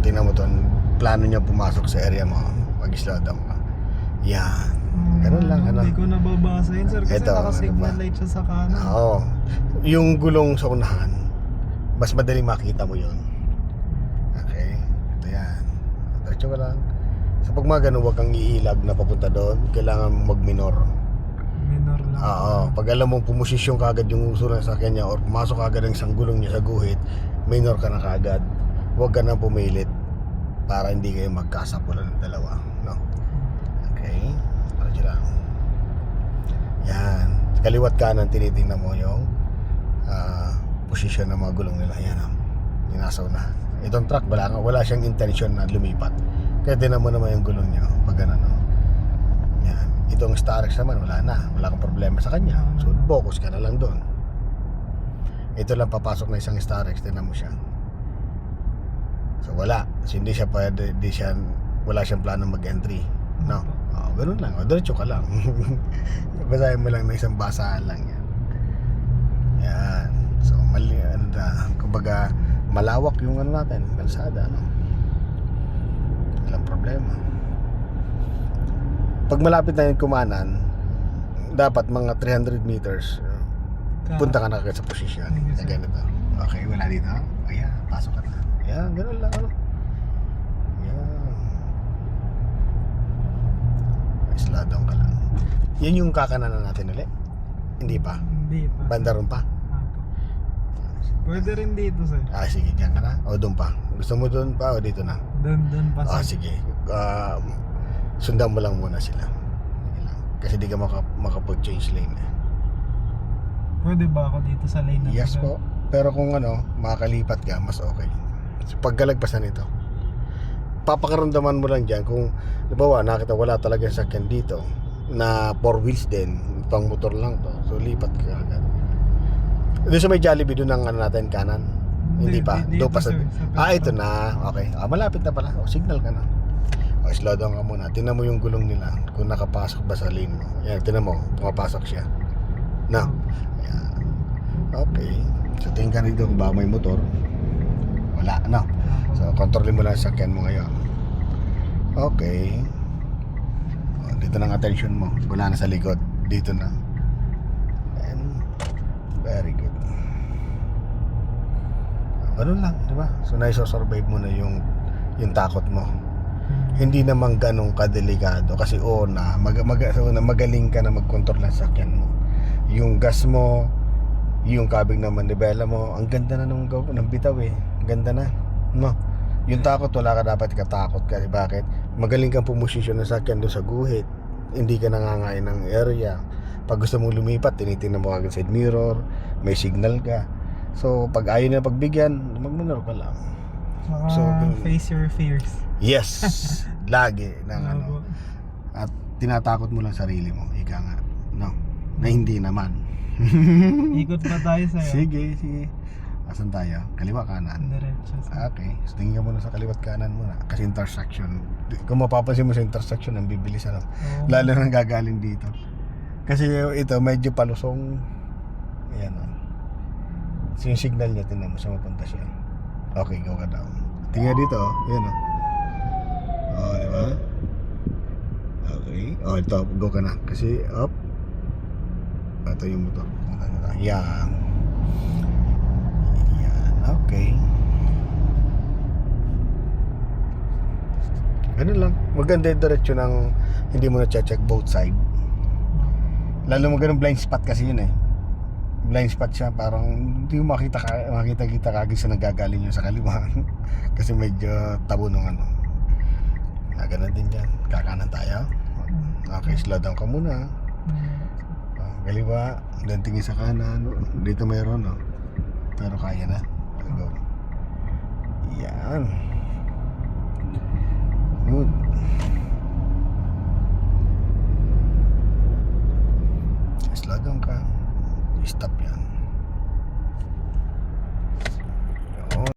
Tingnan mo to. Plano niya pumasok sa area mo. Down ka. Yan. Ganun lang, ano? Hindi ko nababasa yun sir kasi Ito, naka-signal ano ba? light siya sa kanan. Oo. Yung gulong sa unahan, mas madaling makita mo yun. Okay? Ito yan. Diretso ka lang. Sa pag mga ganun, huwag kang iilag na papunta doon. Kailangan mo mag-minor. Minor lang. Oo. Pag alam mong pumosisyon ka agad yung uso ng sakyan niya or pumasok ka agad ang isang gulong niya sa guhit, minor ka na kaagad. Huwag ka nang pumilit para hindi kayo magkasapulan ng dalawa. No? Okay? Diretso lang. Yan. Kaliwat kanan, tinitingnan mo yung ah, posisyon ng mga gulong nila. Yan. Oh. Dinasaw na. Itong truck, wala, wala siyang intention na lumipat. Kaya tinan mo naman yung gulong niya. Pag ganun, no? Yan. Itong Starex naman, wala na. Wala kang problema sa kanya. So, focus ka na lang doon. Ito lang papasok na isang Starex. Tinan mo siya. So, wala. So, hindi siya pwede, hindi siya, wala siyang plano mag-entry. No? Oo, ganun lang. O, diretso ka lang. Basahin mo lang na isang basahan lang yan. Yan. So, mali, ano na, kumbaga, malawak yung ano natin, kalsada, no? Walang problema. Pag malapit na yung kumanan, dapat mga 300 meters, punta ka na agad sa posisyon. Ganito. Okay, wala dito. Ayan, pasok ka na. Ayan, ganun lang. Ano? Ayan. Slow down ka lang. Yan yung kakanan natin ulit. Hindi pa. Hindi pa. Banda ron pa. Pwede rin dito sir. Ah, sige, dyan ka na. O, doon pa. Gusto mo doon pa o dito na? Doon, doon pa Ah, sir. sige. Ah, sundan mo lang muna sila. Kasi di ka maka, makapag-change lane. eh. Pwede ba ako dito sa lane na Yes po. Pero kung ano, makakalipat ka, mas okay. So, pagkalagpasan nito, papakaramdaman mo lang dyan kung, halimbawa, nakita wala talaga sakyan dito na four wheels din, pang motor lang to. So, lipat ka agad. Doon sa may Jollibee, doon ang ano natin, kanan. Hindi pa. Doon pa sa... Ah, ito na. Okay. Ah, malapit na pala. O, signal ka na. O, slow down ka muna. Tingnan mo yung gulong nila. Kung nakapasok ba sa lane mo. Yan, tingnan mo. Pumapasok siya. Na. Ayan. Okay. So, tingin ka rito kung ba may motor. Wala, no? So, kontrolin mo lang sa sakyan mo ngayon. Okay. Dito na ang attention mo. Wala na sa likod. Dito na. And, very good. Ganun lang, di ba? So, naisosurvive mo na yung yung takot mo. Hindi naman ganong kadelikado kasi oo na, mag, mag, so, na magaling ka na mag-control ng sakyan mo. Yung gas mo, yung kabig na manibela mo, ang ganda na ng, gaw- ng bitaw eh. Ang ganda na. No? Yung takot, wala ka dapat katakot kasi bakit? Magaling kang pumusisyon ng sakyan doon sa guhit. Hindi ka nangangain ng area. Pag gusto mong lumipat, tinitingnan mo agad side mirror, may signal ka. So, pag ayaw na pagbigyan, magmanor ka lang. Saka So, face your fears. Yes! Lagi ng ano. At tinatakot mo lang sarili mo. Ika nga. No? Na hindi naman. Ikot pa tayo sir. sige, sige. Asan tayo? Kaliwa kanan. Diretso sir. Okay. So, tingin ka muna sa kaliwat kanan muna. Kasi intersection. Kung mapapansin mo sa intersection, ang bibilis ano. Oo. Lalo nang gagaling dito. Kasi ito, medyo palusong. Ayan o. So, yung signal niya, tinan mo siya mapunta siya. Okay, go ka down. Tingnan dito, oh. Ayan o. Oh, di ba? Okay. Oh, ito, go ka na. Kasi, up. Ito yung motor. Yan. Yan, okay. Ganun lang. Maganda yung diretsyo ng hindi mo na-check both side. Lalo mo ganun blind spot kasi yun eh. Blind spot siya, parang hindi mo makita makita kita kagad sa nagagaling yun sa kaliwa. kasi medyo tabo nung ano. Ah, ganun din yan. Kakanan tayo. Okay, slow down ka muna. Hmm kaliwa, then tingin sa kanan. Dito mayroon, no? Oh. Pero kaya na. Go. Yan. Good. Slow ka. Stop yan.